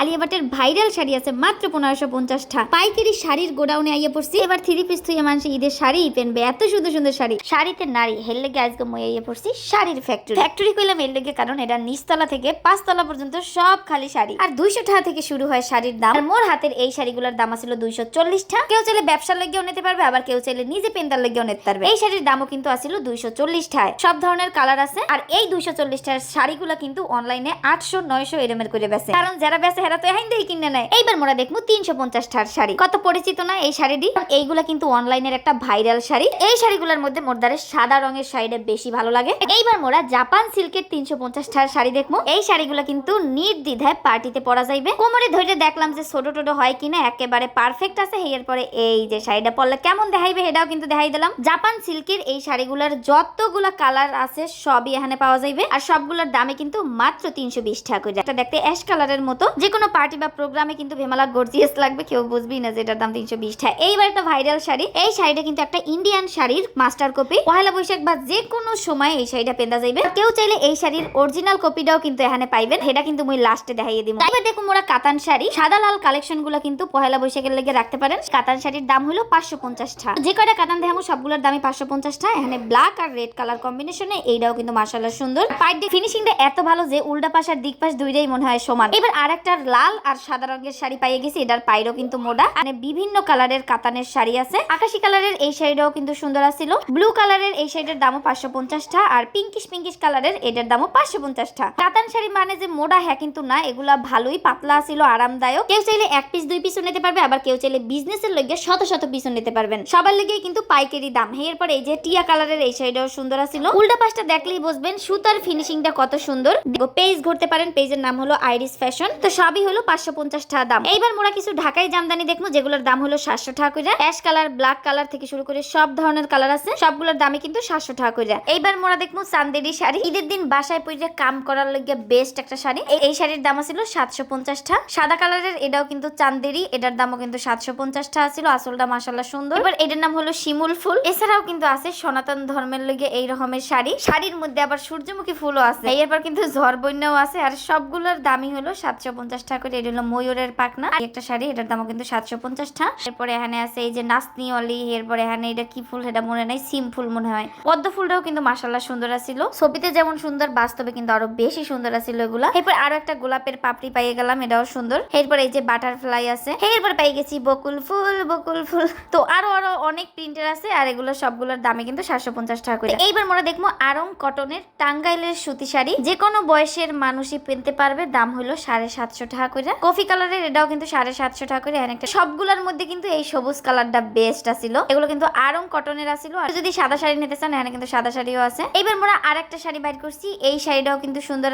Alia ভাটের viral sari আছে মাত্র পনেরোশো পঞ্চাশটা। পাইকারি শাড়ির গোডাউনে আইয়া পড়ছি। এবার থ্রি পিস থুইয়া মানুষ ঈদের শাড়ি পেনবে। এত সুন্দর সুন্দর শাড়ি। শাড়িতে নারী হেল লেগে আজকে মই আইয়া পড়ছি শাড়ির ফ্যাক্টরি ফ্যাক্টরি কইলাম এর লেগে কারণ এটা নিচতলা থেকে পাঁচতলা পর্যন্ত সব খালি শাড়ি। আর দুইশো টাকা থেকে শুরু হয় শাড়ির দাম। আর মোর হাতের এই শাড়িগুলোর দাম ছিল দুইশো চল্লিশ টাকা কেউ চাইলে ব্যবসার লেগেও নিতে পারবে, আবার কেউ চাইলে নিজে পেন্দার লেগেও নিতে পারবে। এই শাড়ির দামও কিন্তু আসছিল দুইশো চল্লিশ টাকায় সব ধরনের কালার আছে। আর এই দুইশো চল্লিশ টাকার শাড়িগুলো কিন্তু অনলাইনে আটশো নয়শো এরমের করে বেছে কারণ যারা বেছে হেরা তো এহাইন দিয়ে কিনে নেয় এইবার মোরা দেখব তিনশো পঞ্চাশ শাড়ি। কত পরিচিত না এই শাড়িটি এইগুলা কিন্তু অনলাইনের একটা ভাইরাল শাড়ি। এই শাড়িগুলোর মধ্যে মোরদারে সাদা রঙের শাড়িটা বেশি ভালো লাগে। এইবার মোরা জাপান সিল্কের তিনশো পঞ্চাশ শাড়ি দেখব এই শাড়িগুলো কিন্তু নির্দ্বিধায় পার্টিতে পরা যাইবে। কোমরে ধরে দেখলাম যে ছোট ছোট হয় কিনা, একেবারে পারফেক্ট আছে। এর পরে এই যে শাড়িটা পরলে কেমন দেখাইবে এটাও কিন্তু দেখাই দিলাম। জাপান সিল্কের এই শাড়িগুলোর যতগুলা কালার আছে, সবই এখানে পাওয়া যাইবে। আর সবগুলোর দামে কিন্তু মাত্র তিনশো বিশ টাকা দেখতে অ্যাশ কালারের মতো। যে কোনো পার্টি বা প্রোগ্রামে কিন্তু ভেমালা গর্জিয়াস লাগবে, কেউ বুঝবি না যে এটার দাম তিনশো বিশ টাকা এইবার একটা ভাইরাল শাড়ি, এই শাড়িটা কিন্তু একটা ইন্ডিয়ান শাড়ির মাস্টার কপি পয়লা বৈশাখ বা যে কোনো সময় এই শাড়িটা পেন্দা যাইবে। কেউ চাইলে এই শাড়ির অরিজিনাল কপিটাও কিন্তু এখানে পাইবেন। সেটা কিন্তু মুই লাস্টে দেখাইয়ে দিব এবার দেখুন মোরা কাতান শাড়ি। সাদা লাল কালেকশনগুলো কিন্তু পয়লা বৈশাখের লেগে রাখতে পারেন। কাতান শাড়ির দাম হলো পাঁচশো পঞ্চাশ টাকা যে কয়টা কাতান দেখাবো, সবগুলোর দামই পাঁচশো পঞ্চাশ টাকা এখানে ব্ল্যাক আর রেড কালার কম্বিনেশনে এইটাও কিন্তু মার্শাল্লাহ সুন্দর। পাইট ফিনিশিংটা এত ভালো যে উল্টা পাশ আর দিক পাশ দুইটাই মনে হয় সমান। এবার আর একটা লাল আর সাদা রঙের শাড়ি পাইয়ে গেছি। এটার পাইরও কিন্তু মোডা। মানে বিভিন্ন কালারের কাতানের শাড়ি আছে। আকাশি কালারের এই শাড়িটাও কিন্তু সুন্দর আছিল। ব্লু কালারের এই শাড়িটার দামও পাঁচশো পঞ্চাশ টাকা আর পিঙ্কিশ পিঙ্কিশ কালারের এটার দামও পাঁচশো পঞ্চাশ টাকা কাতান শাড়ি মানে যে মোডা হ্যাঁ কিন্তু না, এগুলা ভালোই পাতলা ছিল আরামদায়ক। কেউ চাইলে এক পিস দুই পিসও নিতে পারবে, আবার কেউ চাইলে বিজনেসের লগে শত শত পিসও নিতে পারবেন। সবার লেগে কিন্তু পাইকারি দাম। এরপর এই যে টিয়া কালারের এই শাড়িটাও সুন্দর আছিল। উল্টা পাশটা দেখলেই বুঝবেন সুতার ফিনিশিংটা কত সুন্দর। পেজ ঘুরতে পারেন পেজের নাম হলো আইরিস ফ্যাশন তো সবই হলো পাঁচশো পঞ্চাশ টাকা দাম। এইবার মোরা কিছু ঢাকাই জামদানি দেখব, যেগুলোর দাম হলো সাতশো টাকা করে অ্যাশ কালার, ব্ল্যাক কালার থেকে শুরু করে সব ধরনের কালার আছে, সবগুলোর দামই কিন্তু সাতশো টাকা করে এইবার মোরা দেখব চান্দেরি শাড়ি। ঈদের দিন বাসায় পরে কাম করার লগে বেস্ট একটা শাড়ি। এই- শাড়ির দাম ছিল সাতশো পঞ্চাশ টাকা। সাদা কালারের এটাও কিন্তু চান্দেরি, এটার দামও কিন্তু সাতশো পঞ্চাশ টাকা ছিল আসলটা মাসাল্লাহ সুন্দর। এবার এটার নাম হলো শিমুল ফুল। এছাড়াও কিন্তু আছে সনাতন ধর্মের লগে এই রকমের শাড়ি। শাড়ির মধ্যে আবার সূর্যমুখী ফুলও আছে। এরপর কিন্তু ঝড় বন্যাও আছে, আর সবগুলোর দামই হলো সাতশো পঞ্চাশ টাকা করে, এটা হলো ময়ূরের পাকনা একটা শাড়ি, এটার দামও কিন্তু সাতশো পঞ্চাশ টাকা এরপরে এখানে আছে এই যে নাচনি অলি, এরপরে এখানে এটা কি ফুল, সেটা মনে নাই, সিম ফুল মনে হয়। পদ্ম ফুলটাও কিন্তু মাসাল্লাহ সুন্দর আছিল। ছবিতে যেমন সুন্দর, বাস্তবে কিন্তু আরও বেশি সুন্দর আছিল এগুলা। এরপর আরও একটা গোলাপের পাপড়ি পাইয়ে গেলাম, এটাও সুন্দর। এরপর এই যে বাটারফ্লাই আছে, এরপর পাই গেছি বকুল ফুল বকুল ফুল। তো আরও আরও অনেক প্রিন্টের আছে, আর এগুলো সবগুলোর দামে কিন্তু সাতশো পঞ্চাশ টাকা করে। এইবার মোরা দেখব আরং কটনের টাঙ্গাইলের সুতি শাড়ি। যে কোনো বয়সের মানুষই পেনতে পারবে, দাম হলো সাড়ে সাতশো টাকা কফি কালারের এটাও কিন্তু সাড়ে সাতশো টাকা করে অনেকটা সবগুলোর মধ্যে কিন্তু এই সবুজ কালারটা বেস্ট এগুলো কিন্তু আরং কটনের আর যদি সাদা শাড়ি নিতে চান কিন্তু সাদা শাড়িও আছে। এইবার মোরা আর একটা শাড়ি বাইর করছি। এই শাড়িটাও কিন্তু সুন্দর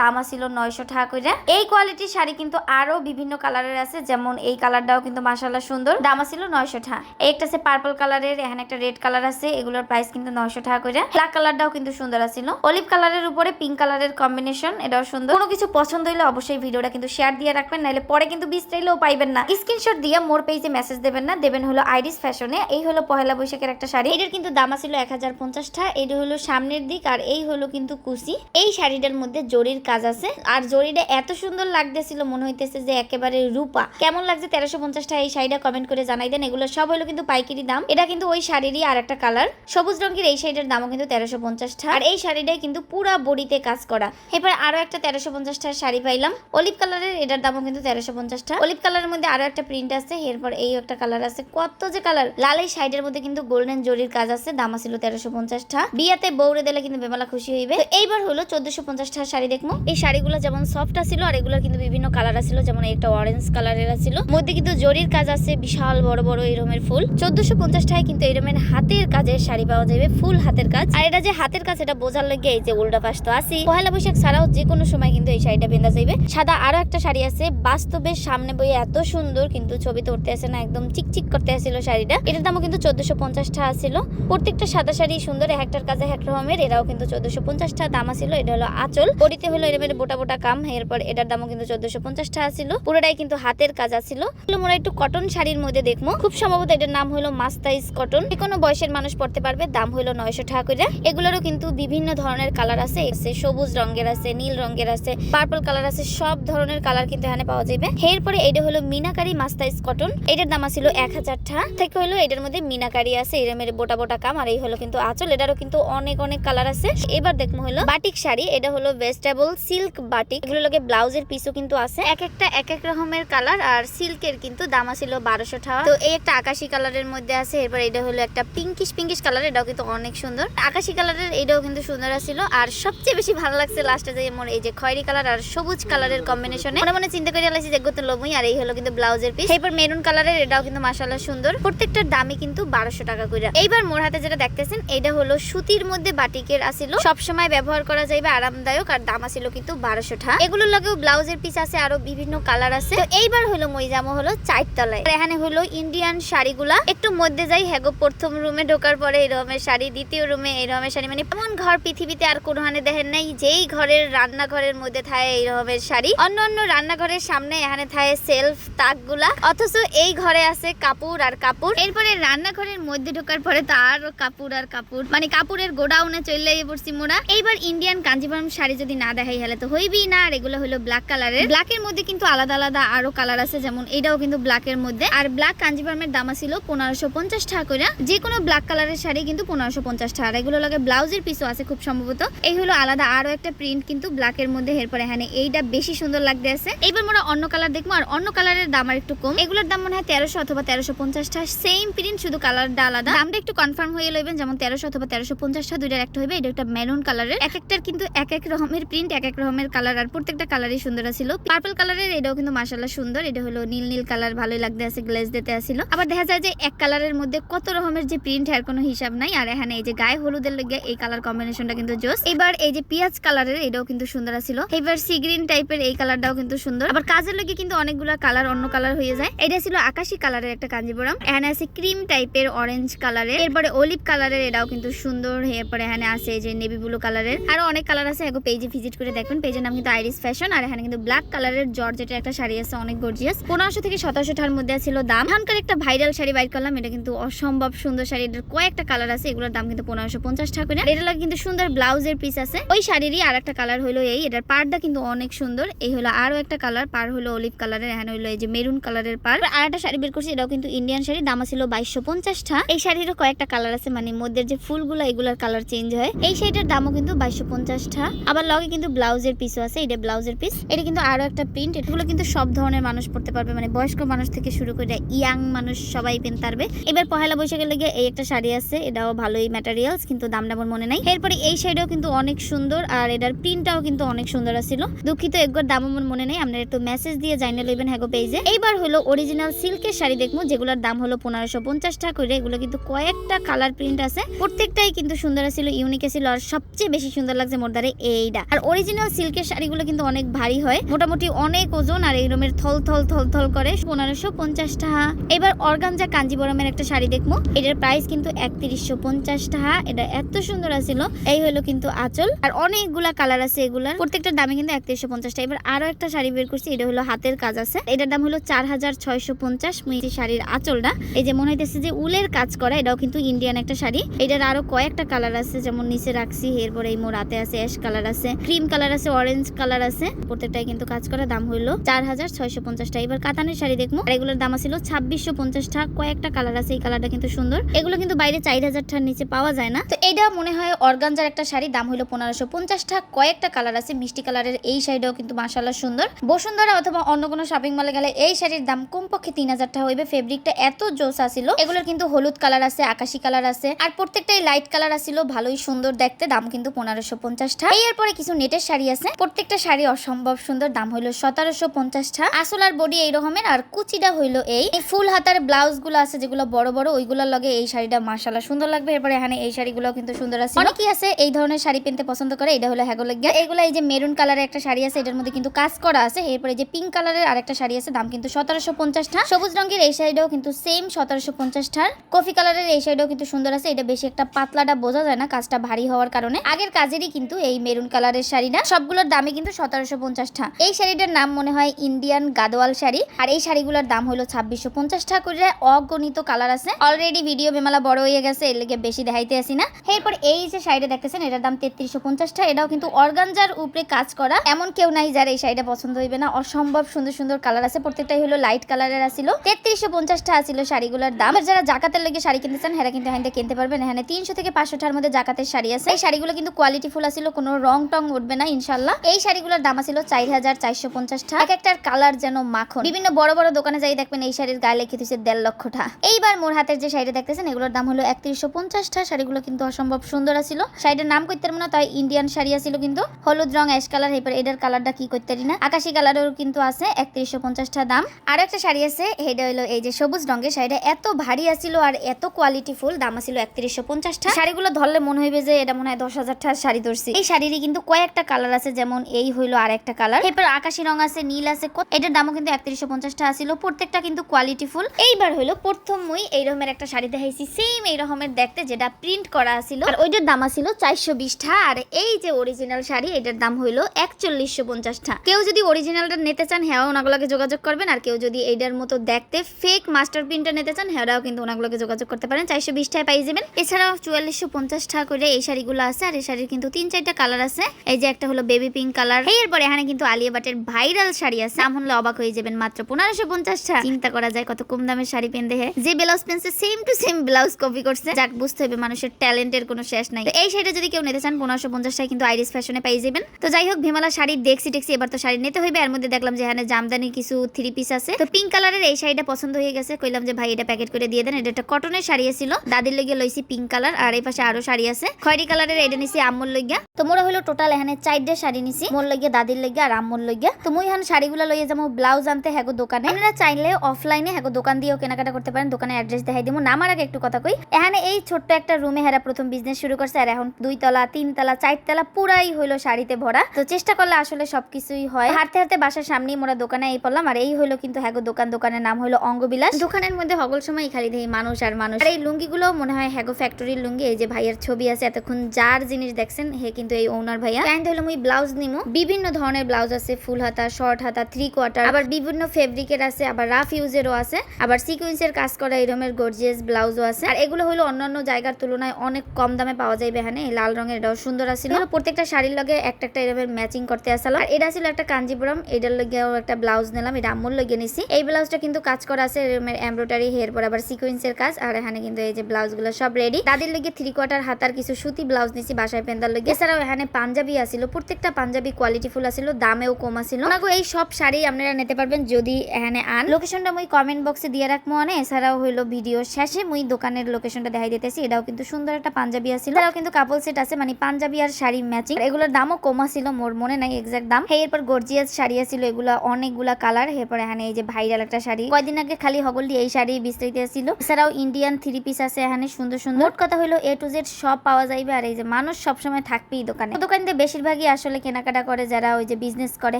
দাম আছিল নয়শো টাকা করে এই কোয়ালিটির শাড়ি কিন্তু আরও বিভিন্ন কালারের আছে। যেমন এই কালারটাও কিন্তু মাসাল্লাহ সুন্দর, দাম আছিল নয়শো টাকা। একটা আছে পার্পল কালারের, এখানে একটা রেড কালার আছে। এগুলোর প্রাইস কিন্তু নয়শো টাকা করে ব্ল্যাক কালারটাও কিন্তু সুন্দর আছিল। অলিভ কালারের উপরে পিঙ্ক কালারের কম্বিনেশন এটাও সুন্দর। কোনো কিছু পছন্দ হলে অবশ্যই ভিডিওটা কিন্তু শেয়ার দিয়ে রাখবেন, নাহলে পরে কিন্তু বিষ চাইলেও পাইবেন না। স্ক্রিনশট দিয়ে মোর পেজে মেসেজ দেবেন না, দেবেন হলো আইরিস ফ্যাশনে এই হলো পহেলা বৈশাখের একটা শাড়ি। এটার কিন্তু দাম ছিল এক হাজার পঞ্চাশটা। এটা হলো সামনের দিক আর এই হলো কিন্তু কুচি। এই শাড়িটার মধ্যে জরির কাজ আছে আর জরিটা এত সুন্দর লাগতেছিল, মনে হইতেছে যে একেবারে রূপা। কেমন লাগছে তেরোশো পঞ্চাশটা? এই শাড়িটা কমেন্ট করে জানাই দেন। এগুলো সব হলো কিন্তু পাইকারি দাম। এটা কিন্তু ওই শাড়িরই আর একটা কালার সবুজ রঙের এই শাড়িটার দামও কিন্তু তেরোশো পঞ্চাশটা। আর এই শাড়িটাই কিন্তু পুরা বডিতে কাজ করা। এবার আরও একটা তেরোশো পঞ্চাশ টাকার শাড়ি পাইলাম। অলিভ কালারের এটার দামও কিন্তু তেরোশো পঞ্চাশ টাকা অলিভ কালারের মধ্যে আরও একটা প্রিন্ট আছে, এরপর এই একটা কালার আছে। কত যে কালার লাল এই সাইডের মধ্যে কিন্তু গোল্ডেন জরির কাজ আছে, দাম ছিল তেরোশো পঞ্চাশ টাকা বিয়াতে বৌড়ে দিলে কিন্তু বেমালা খুশি হইবে। এইবার হলো চোদ্দশো পঞ্চাশ টাকার শাড়ি দেখব। এই শাড়িগুলো যেমন সফট আছিল, আর এগুলোর কিন্তু বিভিন্ন কালার আছিল, যেমন একটা অরেঞ্জ কালারের আছিল। মধ্যে কিন্তু জরির কাজ আছে, বিশাল বড় বড় এরমের ফুল। চোদ্দশো পঞ্চাশ টাকায় কিন্তু এরমের হাতের কাজের শাড়ি পাওয়া যাবে, ফুল হাতের কাজ। আর এটা যে হাতের কাজ, এটা বোঝার লাগে এই যে উল্টা পাশ তো আসি পহেলা বৈশাখ ছাড়াও যে কোনো সময় কিন্তু এই শাড়িটা বেঁধা যাইবে। সাদা আরও একটা শাড়ি আছে। বাস্তবে সামনে বই এত সুন্দর, কিন্তু ছবিতে উঠতে আসে না, একদম চিকচিক করতে আসছিল শাড়িটা। এটার দামও কিন্তু চোদ্দশো পঞ্চাশ টাকা ছিল প্রত্যেকটা সাদা শাড়ি সুন্দর একটার কাজে এক রকমের এরাও কিন্তু চোদ্দশো পঞ্চাশ টাকা দাম ছিল এটা হলো আঁচল। বডিতে হলো এরমের বোটা বোটা কাম, এরপর এটার দামও কিন্তু চোদ্দশো পঞ্চাশ টাকা ছিল পুরোটাই কিন্তু হাতের কাজ আছিল। মোরা একটু কটন শাড়ির মধ্যে দেখব। খুব সম্ভবত এটার নাম হলো মাস্তাইজ কটন যে কোনো বয়সের মানুষ পড়তে পারবে, দাম হলো নয়শো টাকা করে। এগুলোরও কিন্তু বিভিন্ন ধরনের কালার আছে। সবুজ রঙের আছে, নীল রঙের আছে পার্পল কালার আছে, সব ধরনের কালার কিন্তু এখানে পাওয়া যাবে এরপরে এটা হলো মিনাকারি মাস্তাইজ কটন। এটার দাম ছিল এক হাজার টাকা থেকে হলো এটার মধ্যে মিনাকারি আছে, এরমের বোটা বোটা কাম, আর এই হলো কিন্তু আঁচল। এটারও কিন্তু অনেক অনেক কালার আছে। এবার দেখব হলো বাটিক শাড়ি। এটা হলো ভেজিটেবল সিল্ক বাটিক। এগুলো লগে ব্লাউজের পিসও কিন্তু আছে। এক একটা এক এক রকমের কালার, আর সিল্কের কিন্তু দাম ছিল বারোশো টাকা। তো এই একটা আকাশি কালারের মধ্যে আছে। এরপর এটা হলো একটা পিঙ্কিশ পিঙ্কিশ কালার। এটাও কিন্তু অনেক সুন্দর। আকাশি কালারের এটাও কিন্তু সুন্দর আছিল। আর সবচেয়ে বেশি ভালো লাগছে লাস্টে যে মোর এই যে খয়েরি কালার আর সবুজ কালারের কম্বিনেশনে। মনে মনে চিন্তা করে আলাইছি যে গত লবই আর এই হলো কিন্তু ব্লাউজের পিস এরপর মেরুন কালারের এটাও কিন্তু মাসাল্লাহ সুন্দর। প্রত্যেকটার দামই কিন্তু বারোশো টাকা করে এইবার মোর হাতে যেটা দেখতেছেন এটা হলো সুতির মধ্যে বাটিকের আসিল। সবসময় ব্যবহার করা যাইবে আরামদায়ক আর দাম আসিল কিন্তু বারোশো টাকা। এগুলোর লগেও ব্লাউজের পিস আছে, আরও বিভিন্ন কালার আছে। তো এইবার হলো মই জামো হলো চারতলায়। আর এখানে হলো ইন্ডিয়ান শাড়িগুলা। একটু মধ্যে যাই হ্যাগো প্রথম রুমে ঢোকার পরে এই রকমের শাড়ি, দ্বিতীয় রুমে এই রকমের শাড়ি। মানে এমন ঘর পৃথিবীতে আর কোনোখানে দেখেন নাই, যেই ঘরের রান্নাঘরের মধ্যে থাকে এই রকমের শাড়ি। অন্য অন্য রান্নাঘরের সামনে এখানে থাকে সেলফ তাকগুলা। অথচ এই ঘরে আছে কাপড় আর কাপড়। এরপরে রান্নাঘরের মধ্যে ঢোকার পরে তো আরও কাপড় আর কাপড়। মানে কাপড়ের গোডাউনে চলে পড়ছি মোরা এইবার ইন্ডিয়ান কাঞ্জিপুরম শাড়ি যদি না দেখাই হলে তো হইবি না। আর এগুলো হলো ব্ল্যাক কালারের ব্ল্যাকের মধ্যে কিন্তু আলাদা আলাদা আরও কালার আছে। যেমন এটাও কিন্তু ব্ল্যাকের মধ্যে। আর ব্ল্যাক কাঞ্জিপুরমের দাম ছিল পনেরোশো পঞ্চাশ টাকা করে। যে কোনো ব্ল্যাক কালারের শাড়ি কিন্তু পনেরোশো পঞ্চাশ টাকা। আর এগুলো লাগে ব্লাউজের পিসও আছে খুব সম্ভবত। এই হলো আলাদা। আরও একটা প্রিন্ট কিন্তু ব্ল্যাকের মধ্যে। এরপরে এখানে এইটা বেশি সুন্দর লাগতে আছে। এইবার মোরা অন্য কালার দেখব, আর অন্য কালারের দাম আর একটু কম। এগুলোর দাম মনে হয় তেরোশো অথবা তেরোশো পঞ্চাশ টাকা সেম প্রিন্ট শুধু কালারটা আলাদা। দামটা একটু কনফার্ম হয়ে লইবেন, যেমন তেরোশো অথবা তেরোশো পঞ্চাশ টাকা দুইটার একটা হবে এটা একটা মেরুন কালারের এক একটার কিন্তু এক এক রকমের প্রিন্ট এক এক রকমের কালার আর প্রত্যেকটা কালারই সুন্দর ছিল পার্পল কালারের এটাও কিন্তু মাসাল্লাহ সুন্দর। এটা হলো নীল নীল কালার ভালোই লাগতে আছে গ্লেজ দিতে আসছিল আবার দেখা যায় যে এক কালারের মধ্যে কত রকমের যে প্রিন্ট এর কোনো হিসাব নাই, আর এখানে এই যে গায়ে হলুদের লেগে এই কালার কম্বিনেশনটা কিন্তু জোস। এবার এই যে পেঁয়াজ কালারের এটাও কিন্তু সুন্দর ছিল এবার সি গ্রিন টাইপের এই কালারটাও কিন্তু সুন্দর। আবার কাজের লেগে কিন্তু অনেকগুলো কালার অন্য কালার হয়ে যায়। এটা ছিল আকাশি কালারের একটা কাঞ্জিপুরম এখানে আছে ক্রিম টাইপের অরেঞ্জ কালারের এরপরে অলিভ কালারের এটাও কিন্তু সুন্দর। এরপরে এখানে আছে যে নেভি ব্লু কালারের আরও অনেক কালার আছে। এগো পেজে ভিজিট করে দেখবেন পেজের নাম কিন্তু আইরিস ফ্যাশন আর এখানে কিন্তু ব্ল্যাক কালারের জর্জেটের একটা শাড়ি আছে। অনেক গর্জিয়াস পনেরোশো থেকে সতেরোশো টাকার মধ্যে ছিল দাম। এখানকার একটা ভাইরাল শাড়ি বাইর করলাম। এটা কিন্তু অসম্ভব সুন্দর শাড়ি। এটার কয়েকটা কালার আছে। এগুলোর দাম কিন্তু পনেরোশো পঞ্চাশ টাকা করে। এটা লাগে কিন্তু সুন্দর ব্লাউজের পিস আছে। ওই শাড়িরই আর একটা কালার হলো এই। এটার পাড়টা কিন্তু অনেক সুন্দর। এই হলো আরও একটা কালার পার হলো অলিভ কালারের এখানে হলো এই যে মেরুন কালারের পার। আর একটা শাড়ি বের করছি, এটাও কিন্তু ইন্ডিয়ান শাড়ি, দাম ছিল বাইশশো পঞ্চাশ টাকা এই শাড়িরও কয়েকটা কালার আছে মানে মধ্যে যে ফুলগুলো, এগুলোর কালার চেঞ্জ হয়। এই শাড়িটার দামও কিন্তু বাইশশো পঞ্চাশ টাকা আবার লগে কিন্তু ব্লাউজের পিসও আছে, এটা ব্লাউজের পিস এটা কিন্তু আরও একটা প্রিন্ট এগুলো কিন্তু সব ধরনের মানুষ পড়তে পারবে মানে বয়স্ক মানুষ থেকে শুরু করে ইয়াং মানুষ সবাই পেনতে পারবে এবার পহেলা বৈশাখের লেগে এই একটা শাড়ি আছে, এটাও ভালোই ম্যাটেরিয়ালস কিন্তু দামটা আমার মনে নাই। এরপরে এই শাড়িটাও কিন্তু অনেক সুন্দর, আর এটার প্রিন্টটাও কিন্তু অনেক সুন্দর ছিল দুঃখিত, একবার দাম আমার মনে নেই আপনারা একটু মেসেজ দিয়ে জানিয়ে লইবেন হ্যাগো পেজে এইবার হলো অরিজিনাল সিল্কের শাড়ি দেখব, যেগুলোর দাম হলো পনেরোশো পঞ্চাশ টাকা করে। এগুলো কিন্তু কয়েকটা কালার প্রিন্ট আছে। প্রত্যেকটাই কিন্তু সুন্দর ছিল ইউনিক ছিল, আর সবচেয়ে বেশি সুন্দর লাগছে মোর দ্বারে এইটা আর অরিজিনাল সিল্কের শাড়িগুলো কিন্তু অনেক ভারী হয়, মোটামুটি অনেক ওজন, আর এই রকমের থল থল থল থল করে পনেরোশো পঞ্চাশ টাকা। এবার অর্গানজা কাঞ্জিবরমের একটা শাড়ি দেখব, এটার প্রাইস কিন্তু একত্রিশশো পঞ্চাশ টাকা, এটা এত সুন্দর আছিল। এই হলো কিন্তু আচল, আর অনেকগুলা কালার আছে এগুলার প্রত্যেকটা দামে কিন্তু একত্রিশশো পঞ্চাশ টাকা। এবার আরও একটা শাড়ি বের করছি, এটা হলো হাতের কাজ আছে। এটার দাম হলো চার হাজার ছয়শো পঞ্চাশ শাড়ির আঁচলটা। এই যে মনে হইতেছে যে উলের কাজ করা, এটাও কিন্তু ইন্ডিয়ান একটা শাড়ি। এটার আরও কয়েকটা কালার আছে, যেমন নিচে রাখছি, এরপরে এই মোর হাতে আছে অ্যাশ কালার আছে ক্রিম কালার আছে অরেঞ্জ কালার আছে। প্রত্যেকটাই কিন্তু কাজ করা দাম হইল চার হাজার ছয়শো পঞ্চাশ টাকা এবার কাতানের শাড়ি দেখব। আর এগুলোর দাম ছিল ছাব্বিশশো পঞ্চাশ টাকা কয়েকটা কালার আছে, এই কালারটা কিন্তু সুন্দর। এগুলো কিন্তু বাইরে চার হাজার টাকার নিচে পাওয়া যায় না। তো এটা মনে হয় অর্গানজার একটা শাড়ি, দাম হলো পনেরোশো পঞ্চাশ টাকা কয়েকটা কালার আছে, মিষ্টি কালারের এই শাড়িটাও কিন্তু মাসাল্লাহ সুন্দর। বসুন্ধরা অথবা অন্য কোনো শপিং মলে গেলে এই শাড়ির দাম কমপক্ষে তিন হাজার টাকা হইবে। ফেব্রিকটা এত জোস আসিল এগুলোর কিন্তু হলুদ কালার আছে, আকাশি কালার আছে। আর প্রত্যেকটাই লাইট কালার আসিল ভালোই সুন্দর দেখতে, দাম কিন্তু পনেরোশো পঞ্চাশ টাকা। এরপরে কিছু নেটের শাড়ি আছে। প্রত্যেকটা শাড়ি অসম্ভব সুন্দর, দাম হইল সতেরোশো পঞ্চাশ টাকা। আসল আর বডি এই রকমের, আর কুচিটা হইল এই। ফুল হাতার ব্লাউজগুলো আছে, যেগুলো বড় বড়, ওইগুলোর লগে এই শাড়িটা মাসালা সুন্দর লাগবে। এরপরে এখানে এই শাড়িগুলো কিন্তু সুন্দর আছে। অনেকেই আছে এই ধরনের শাড়ি কিনতে পছন্দ করে, এটা হলো হ্যাগো লাগিয়া এগুলো এই যে মেরুন কালারের একটা শাড়ি আছে, এটার মধ্যে কিন্তু কাজ করা আছে। এরপরে যে পিঙ্ক কালারের আরেকটা শাড়ি আছে, দাম কিন্তু সতেরোশো পঞ্চাশ টাকা সবুজ রঙের এই শাড়িটাও কিন্তু সেম সতেরোশো পঞ্চাশ টাকার কফি কালারের এই শাড়িটাও কিন্তু সুন্দর আছে। এটা বেশি একটা পাতলাটা বোঝা যায় না, কাজটা ভারী হওয়ার কারণে। আগের কাজেরই কিন্তু এই মেরুন কালারের শাড়িটা। সবগুলোর দামই কিন্তু সতেরোশো পঞ্চাশ টাকা এই শাড়িটার নাম মনে হয় ইন্ডিয়ান গাদোয়াল শাড়ি। আর এই শাড়িগুলোর দাম হলো ছাব্বিশশো পঞ্চাশ টাকা করে। অগণিত কালার আছে। অলরেডি ভিডিও বেমালা বড় হয়ে গেছে, এর লেগে বেশি দেখাইতে আসি না। এরপর এই যে শাড়িটা দেখতেছেন, এটার দাম তেত্রিশশো পঞ্চাশ টাকা এটাও কিন্তু অর্গানজার উপরে কাজ করা। এমন কেউ নাই যার এই শাড়িটা পছন্দ হইবে না। অসম্ভব সুন্দর সুন্দর কালার আছে। প্রত্যেকটাই হলো লাইট কালারের আসিল। তেত্রিশশো পঞ্চাশটা আসিল শাড়িগুলোর দাম। আর যারা জাকাতের লেগে শাড়ি কিনতে চান, হেরা কিন্তু এখানে কিনতে পারবেন। এখানে তিনশো থেকে পাঁচশোটার মধ্যে জাকাতের শাড়ি আছে। এই শাড়িগুলো কিন্তু কোয়ালিটি ফুল আসিল, কোনো রং টং উঠবে না ইনশাল্লাহ এই শাড়িগুলোর দাম আসিল চার হাজার চারশো পঞ্চাশটা। এক একটার কালার যেন মাখন। বিভিন্ন বড় বড় দোকানে যাই দেখবেন এই শাড়ির গায়ে লিখে দিচ্ছে দেড় লক্ষটা। এইবার মোর হাতের যে শাড়ি দেখতেছেন, এগুলোর দাম হলো একত্রিশশো পঞ্চাশটা। শাড়িগুলো কিন্তু অসম্ভব সুন্দর আসিল। শাড়িটার নাম করতে পারব না তাই ইন্ডিয়ান শাড়ি আসিল কিন্তু। হলুদ রং অ্যাশ কালার এবার এটার কালারটা কি করতে না। আকাশি কালারেরও কিন্তু আছে, একত্রিশশো পঞ্চাশটা দাম। আর একটা শাড়ি আছে, এটা হলো এই যে সবুজ রঙের শাড়িটা, এত ভারী আসিল আর এত কোয়ালিটি ফুল দাম আসিল একত্রিশশো পঞ্চাশটা। শাড়িগুলো ধরলে মনে হইবে যে এটা মনে হয় দশ হাজার টাকার শাড়ি ধরছি। এই শাড়িরই কিন্তু কয়েকটা কালার আছে, যেমন এই হইল আর একটা কালার। এরপর আকাশি রং আছে, নীল আছে এটার দামও কিন্তু একত্রিশশো পঞ্চাশটা আসিল প্রত্যেকটা কিন্তু কোয়ালিটি ফুল এইবার হইল প্রথম মুই এই রকমের একটা শাড়ি দেখাইছি সেম এই রকমের দেখতে যেটা প্রিন্ট করা আছিল। আর ওইটার দাম আছিল চারশো বিশটা, আর এই যে অরিজিনাল শাড়ি, এটার দাম হইল একচল্লিশশো পঞ্চাশটা। কেউ যদি অরিজিনালটা নিতে চান হ্যাঁ ওনাগুলোকে যোগাযোগ করবেন। আর কেউ যদি এইটার মতো দেখতে ফেক মাস্টার প্রিন্টটা নিতে চান, হ্যাঁরাও কিন্তু ওনাগুলোকে যোগাযোগ করতে পারেন। চারশো বিশ টাকায় পাই যাবেন। এছাড়াও চুয়াল্লিশশো পঞ্চাশ টাকা করে এই শাড়িগুলো আছে, আর এই শাড়ির কিন্তু তিন চারটা কালার আছে। এই যে একটা হলো বেবি পিঙ্ক কালার এরপরে এখানে কিন্তু আলিয়া বাটের ভাইরাল শাড়ি আছে। হলে অবাক হয়ে যাবেন, মাত্র পনেরোশো পঞ্চাশ টাকা। চিন্তা করা যায় কত কম দামের শাড়ি পেন দেখে যে blouse পেনছে same to same blouse copy করছে। যাক, বুঝতে হবে, মানুষের ট্যালেন্টের কোনো শেষ নাই। এই শাড়িটা যদি কেউ নিতে চান, পনেরোশো পঞ্চাশ টাকা কিন্তু আইরিস ফ্যাশনে পাই যাবেন। তো যাই হোক ভিমালা শাড়ি দেখছি টেক্সি এবার তো শাড়ি নিতে হইবে, এর মধ্যে দেখলাম যে এখানে জামদানি কিছু থ্রি পিস আছে। তো পিঙ্ক কালারের এই শাড়িটা পছন্দ হয়ে গেছে। কইলাম যে, ভাই, এটা প্যাকেট করে দিয়ে দেন। এটা একটা কটনের শাড়ি ছিল দাদির লেগে লইছি পিঙ্ক কালার আর এই পাশে আরও শাড়ি আছে। খয়রি কালারের এটা নিছি আম্মুর লইগা। তো মোরা হলো টোটাল এখানে চারটে শাড়ি নিছি, মোর লইগা, দাদির লইগা আর আম্মুর লইগা। তো মুই এখানে শাড়িগুলো লইয়ে যাব ব্লাউজ আনতে হ্যাগো দোকানে। আপনারা চাইলে অফলাইনে হ্যাগো দোকান দিয়েও কেনাকাটা করতে পারেন। দোকানের অ্যাড্রেস দেখাই দিব নামার আগে একটু কথা কই। এখানে এই ছোট্ট একটা রুমে হেরা প্রথম বিজনেস শুরু করছে, আর এখন দুই তলা, তিন তলা চারতলা পুরাই হইল শাড়িতে ভরা। তো চেষ্টা করলে আসলে সবকিছুই হয়। হাঁটতে হাঁটতে বাসার সামনেই মোরা দোকানে এই পড়লাম আর এই হইল কিন্তু হ্যাগো দোকান দোকানের নাম হলো অঙ্গবিলাস। দোকানের মধ্যে হগল সময় খালি দেখি মানুষ আর মানুষ। আর এই লুঙ্গিগুলো মনে হয় হ্যাগো ফ্যাক্টরির লুঙ্গি এই যে ভাইয়ের ছবি আছে এতক্ষণ যার জিনিস দেখছেন হে কিন্তু এই ওনার ভাইয়া। কাইন্ড হলো মুই ব্লাউজ নিমু। বিভিন্ন ধরনের ব্লাউজ আছে ফুল হাতা শর্ট হাতা থ্রি কোয়ার্টার আবার বিভিন্ন ফেব্রিকের আছে আবার রাফ ইউজেরও আছে আবার সিকুয়েন্সের কাজ করা এরকমের গর্জিয়াস ব্লাউজও আছে। আর এগুলো হলো অন্যান্য জায়গার তুলনায় অনেক কম দামে পাওয়া এখানে এই লাল রঙের এটাও সুন্দর আছে প্রত্যেকটা শাড়ির লগে একটা একটা এরমের ম্যাচিং করতে আসলাম। আর এটা ছিল একটা কাঞ্জিপুরম, এটার লগেও একটা ব্লাউজ নিলাম, এটা আম্মুর লগে নিছি। এই ব্লাউজটা কিন্তু কাজ করা আছে এরকমের এমব্রয়ডারি, হেয়ার পর আবার সিকুয়েন্সের কাজ, আর এখানে কিন্তু এই যে ব্লাউজগুলো সব রেডি দাদির লগে থ্রি কোয়ার্টার হাতার কিছু সুতি ব্লাউজ নিছি বাসায় পেন্দার লগে। এছাড়াও এখানে পাঞ্জাবি আসিল, প্রত্যেকটা পাঞ্জাবি কোয়ালিটি ফুল আসিল, দামেও কম আসিল। এই সব শাড়ি আপনারা নিতে পারবেন যদি এখানে আন। লোকেশনটা মুই কমেন্ট বক্সে দিয়ে রাখব অনে, এছাড়াও হইল ভিডিও শেষে মুই দোকানের লোকেশনটা দেখাই দিতেছি, এটাও কিন্তু সুন্দর একটা পাঞ্জাবি আছিল এছাড়াও কিন্তু কাপল সেট আছে মানে পাঞ্জাবি আর শাড়ি ম্যাচিং এগুলোর দামও কম ছিল মোর মনে নাই এক্সাক্ট দাম। এরপর গর্জিয়াস শাড়ি আছিল, এগুলা অনেকগুলা কালার এরপর এখানে এই যে ভাইরাল একটা শাড়ি। কয়দিন আগে খালি হগল দিয়ে এই শাড়ি বিস্তারিত ছিল। এছাড়াও ইন্ডিয়ান থ্রি পিস আছে এখানে, সুন্দর সুন্দর। মোট কথা হলো এ টু জেড সব পাওয়া যাইবে, আর এই যে মানুষ সবসময় থাকবেই দোকানে। দোকান দিয়ে বেশিরভাগই আসলে কেনাকাটা করে যারা ওই যে বিজনেস করে,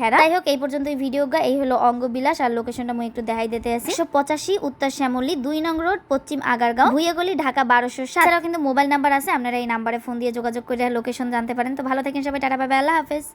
হেরা। যাই হোক, এই পর্যন্ত এই ভিডিও গা, এই হলো অঙ্গবিলাস, আর লোকেশনটা মুই একটু দেখাই দিতে আছি একশো পঁচাশি উত্তর শ্যামলী, দুই নং রোড, পশ্চিম আগারগাঁও, ভুইয়াগলি, ঢাকা বারোশো সাত কিন্তু মোবাইল নাম্বার আছে, আপনারা এই নাম্বারে ফোন দিয়ে যোগাযোগ করে লোকেশন জানতে পারেন। তো ভালো থাকেন সবাই, টাটা পাবে আল্লাহ হাফেজ।